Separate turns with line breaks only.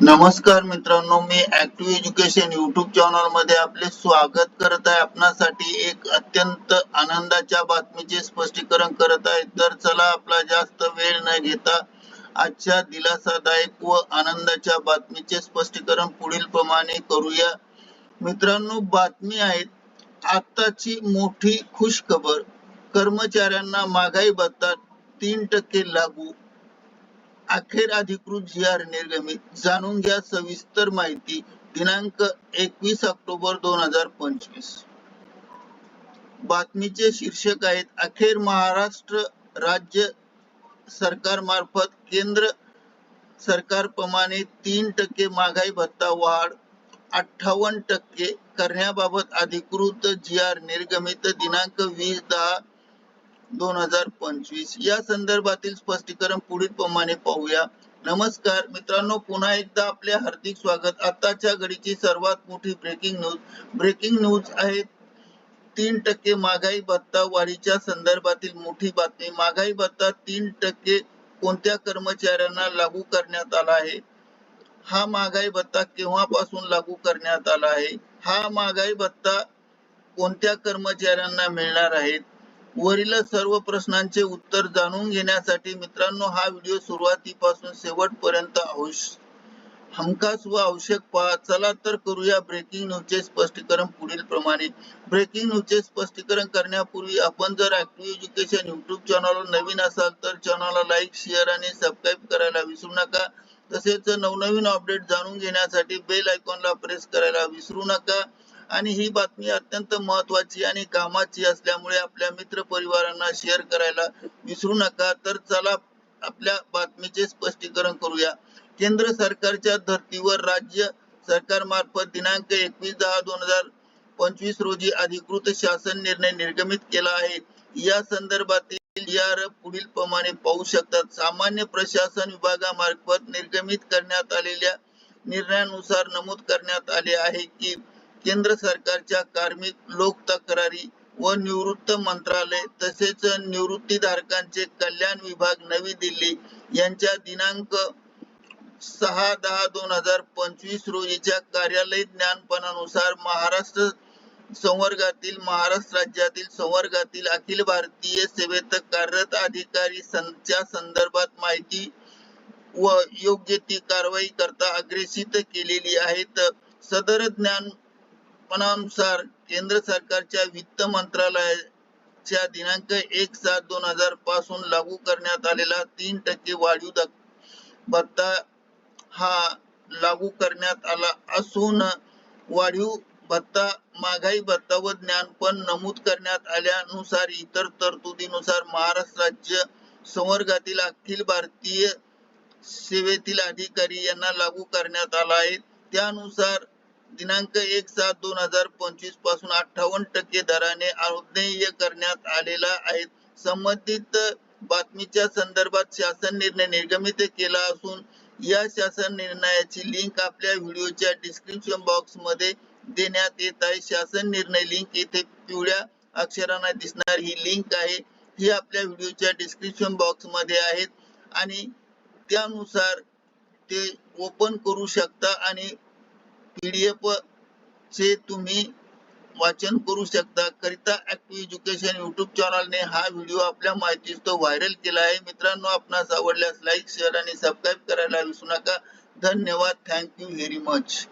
नमस्कार मित्रांनो मी ऍक्टिव्ह एज्युकेशन युट्यूब चॅनलमध्ये आपले स्वागत करत आहे. आपणासाठी एक अत्यंत आनंदाच्या बातमीचे स्पष्टीकरण करत आहे. तर चला आपला जास्त वेळ न घेता आजच्या दिलासादायक व आनंदाच्या बातमीचे स्पष्टीकरण पुढील प्रमाणे करूया. मित्रांनो बातमी आहेत आताची मोठी खुश खबर कर्मचाऱ्यांना महागाई भत्ता तीन टक्के लागू अखेर अधिकृत जी आर निर्गमित. जाणून घ्या सविस्तर माहिती. दिनांक एकवीस ऑक्टोबर दोन हजार पंचवीस. बातमीचे शीर्षक आहेत. अखेर महाराष्ट्र राज्य सरकार मार्फत केंद्र सरकारप्रमाणे तीन टक्के महागाई भत्ता वाढ अठ्ठावन्न टक्के करण्याबाबत अधिकृत जी आर निर्गमित. दिनांक वीस दहा दोन हजार पंचवीस. या संदर्भातील स्पष्टीकरण पुढील प्रमाणे पाहूया. नमस्कार मित्रांनो पुन्हा एकदा आपले हार्दिक स्वागत. आताच्या घडीची सर्वात मोठी ब्रेकिंग न्यूज ब्रेकिंग न्यूज आहे तीन टक्के महागाई भत्ता वाढीच्या संदर्भातील मोठी बातमी. महागाई भत्ता तीन टक्के कोणत्या कर्मचाऱ्यांना लागू करण्यात आला आहे? हा महागाई भत्ता केव्हापासून लागू करण्यात आला आहे? हा महागाई भत्ता कोणत्या कर्मचाऱ्यांना मिळणार आहेत वरील सर्व प्रश्नांचे उत्तर जाणून घेण्यासाठी मित्रांनो हा व्हिडिओ सुरुवातीपासून शेवटपर्यंत हमखास व आवश्यक पहा. चला तर करूया ब्रेकिंग न्यूजचे स्पष्टीकरण पुढील प्रमाणे. ब्रेकिंग न्यूजचे स्पष्टीकरण करण्यापूर्वी आपण जर ऍक्टिव्ह एज्युकेशन युट्यूब चॅनलवर नवीन असाल तर चॅनलला लाईक शेअर आणि सबस्क्राईब करायला विसरू नका. तसेच नवनवीन अपडेट जाणून घेण्यासाठी बेल आयकॉनला प्रेस करायला विसरू नका. आणि ही बातमी अत्यंत महत्वाची आणि कामाची असल्यामुळे आपल्या मित्र परिवारांना शेअर करायला विसरू नका. तर चला आपल्या बातमीचे स्पष्टीकरण करूया. केंद्र सरकारच्या धर्तीवर राज्य सरकार मार्फत दिनांक एकवीस दहा दोन हजार पंचवीस रोजी अधिकृत शासन निर्णय निर्गमित केला आहे. या संदर्भातील या पुढील प्रमाणे पाहू शकतात. सामान्य प्रशासन विभागामार्फत निर्गमित करण्यात आलेल्या निर्णयानुसार नमूद करण्यात आले आहे की केंद्र सरकारच्या कार्मिक लोक तक्रारी व निवृत्त मंत्रालय तसेच निवृत्तीधारकांचे कल्याण विभाग नवी दिल्ली यांच्या दिनांक सहा दहा दोन हजार पंचवीस रोजीच्या कार्यालय ज्ञानपणानुसार महाराष्ट्र संवर्गातील महाराष्ट्र राज्यातील संवर्गातील अखिल भारतीय सेवेत कार्यरत अधिकारी संच्या संदर्भात माहिती व योग्य ती कारवाई करता अग्रेसित केलेली आहेत. सदर ज्ञान पणानुसार केंद्र सरकारच्या वित्त मंत्रालयाच्या दिनांक एक सात दोन हजारपासून लागू करण्यात आलेला तीन टक्के वाढीव भत्ता हा लागू करण्यात आला असून वाढीव भत्ता महागाई भत्ता व ज्ञानपण नमूद करण्यात आल्यानुसार इतर तरतुदीनुसार महाराष्ट्र राज्य संवर्गातील अखिल भारतीय सेवेतील अधिकारी यांना लागू करण्यात आला आहे. त्यानुसार दिनांक एक सात दोन हजार पंचवीसपासून अठ्ठावन्न टक्के दराने अध्यय करण्यात आलेला आहे. संबंधित बातमीच्या संदर्भात शासन निर्णय निर्गमित केला असून या शासन निर्णयाची लिंक आपल्या व्हिडिओच्या डिस्क्रिप्शन बॉक्समध्ये देण्यात येत आहे. शासन निर्णय लिंक येथे पिवळ्या अक्षराने दिसणार. ही लिंक आहे ही आपल्या व्हिडिओच्या डिस्क्रिप्शन बॉक्समध्ये आहेत आणि त्यानुसार ते ओपन करू शकता आणि पीडीएफ चे तुम्ही वाचन करू शकता. करिता ऍक्टिव्ह एज्युकेशन युट्यूब चॅनलने हा व्हिडिओ आपल्या माहितीस तो व्हायरल केला आहे. मित्रांनो आपणास आवडल्यास लाईक शेअर आणि सबस्क्राईब करायला विसरू नका. धन्यवाद. Thank you very much